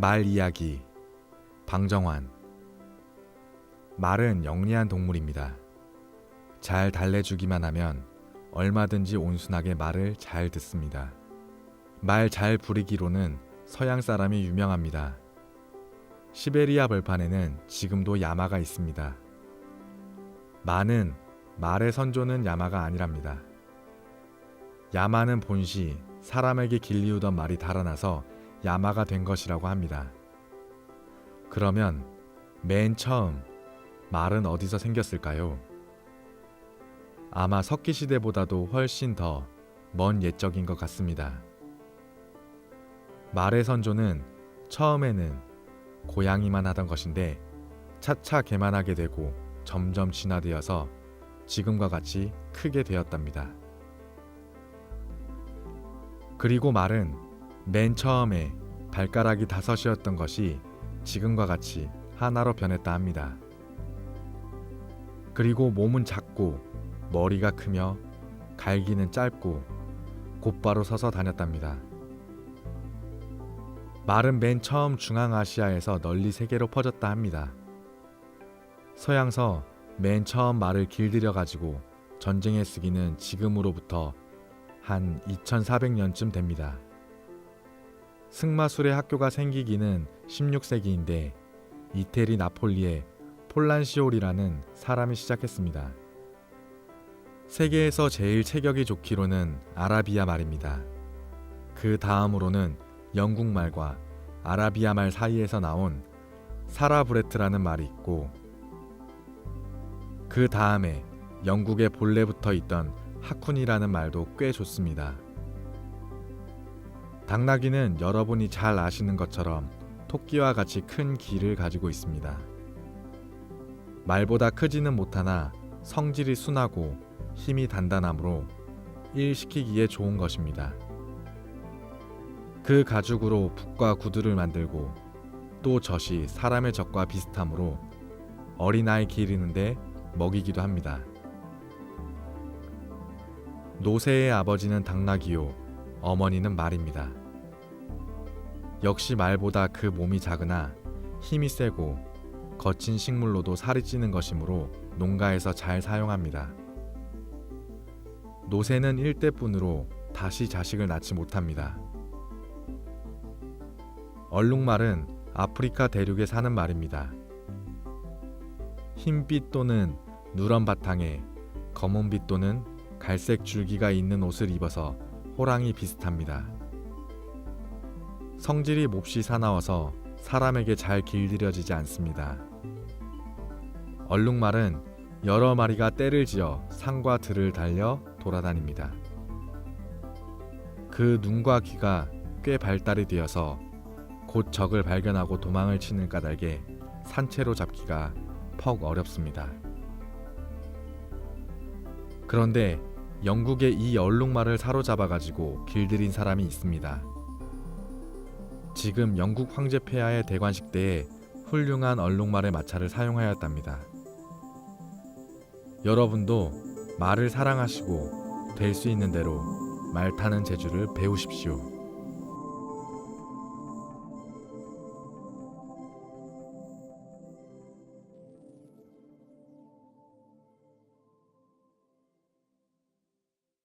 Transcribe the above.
말 이야기 방정환 말은 영리한 동물입니다. 잘 달래주기만 하면 얼마든지 온순하게 말을 잘 듣습니다. 말 잘 부리기로는 서양 사람이 유명합니다. 시베리아 벌판에는 지금도 야마가 있습니다. 마는 말의 선조는 야마가 아니랍니다. 야마는 본시 사람에게 길리우던 말이 달아나서 야마가 된 것이라고 합니다. 그러면 맨 처음 말은 어디서 생겼을까요? 아마 석기 시대보다도 훨씬 더 먼 옛적인 것 같습니다. 말의 선조는 처음에는 고양이만 하던 것인데 차차 개만하게 되고 점점 진화되어서 지금과 같이 크게 되었답니다. 그리고 말은 맨 처음에 발가락이 다섯이었던 것이 지금과 같이 하나로 변했다 합니다. 그리고 몸은 작고 머리가 크며 갈기는 짧고 곧바로 서서 다녔답니다. 말은 맨 처음 중앙아시아에서 널리 세계로 퍼졌다 합니다. 서양서 맨 처음 말을 길들여 가지고 전쟁에 쓰기는 지금으로부터 한 2400년쯤 됩니다. 승마술의 학교가 생기기는 16세기인데 이태리 나폴리에 폴란시올이라는 사람이 시작했습니다. 세계에서 제일 체격이 좋기로는 아라비아 말입니다. 그 다음으로는 영국 말과 아라비아 말 사이에서 나온 사라 브레트라는 말이 있고 그 다음에 영국에 본래 붙어 있던 하쿤이라는 말도 꽤 좋습니다. 당나귀는 여러분이 잘 아시는 것처럼 토끼와 같이 큰 귀를 가지고 있습니다. 말보다 크지는 못하나 성질이 순하고 힘이 단단하므로 일 시키기에 좋은 것입니다. 그 가죽으로 북과 구두를 만들고 또 젖이 사람의 젖과 비슷하므로 어린아이 기르는데 먹이기도 합니다. 노새의 아버지는 당나귀요, 어머니는 말입니다. 역시 말보다 그 몸이 작으나 힘이 세고 거친 식물로도 살이 찌는 것이므로 농가에서 잘 사용합니다. 노새는 일대뿐으로 다시 자식을 낳지 못합니다. 얼룩말은 아프리카 대륙에 사는 말입니다. 흰빛 또는 누런 바탕에 검은빛 또는 갈색 줄기가 있는 옷을 입어서 호랑이 비슷합니다. 성질이 몹시 사나워서 사람에게 잘 길들여지지 않습니다. 얼룩말은 여러 마리가 떼를 지어 산과 들을 달려 돌아다닙니다. 그 눈과 귀가 꽤 발달이 되어서 곧 적을 발견하고 도망을 치는 까닭에 산채로 잡기가 퍽 어렵습니다. 그런데 영국에 이 얼룩말을 사로잡아 가지고 길들인 사람이 있습니다. 지금 영국 황제 폐하의 대관식 때에 훌륭한 얼룩말의 마차를 사용하였답니다. 여러분도 말을 사랑하시고 될 수 있는 대로 말 타는 재주를 배우십시오.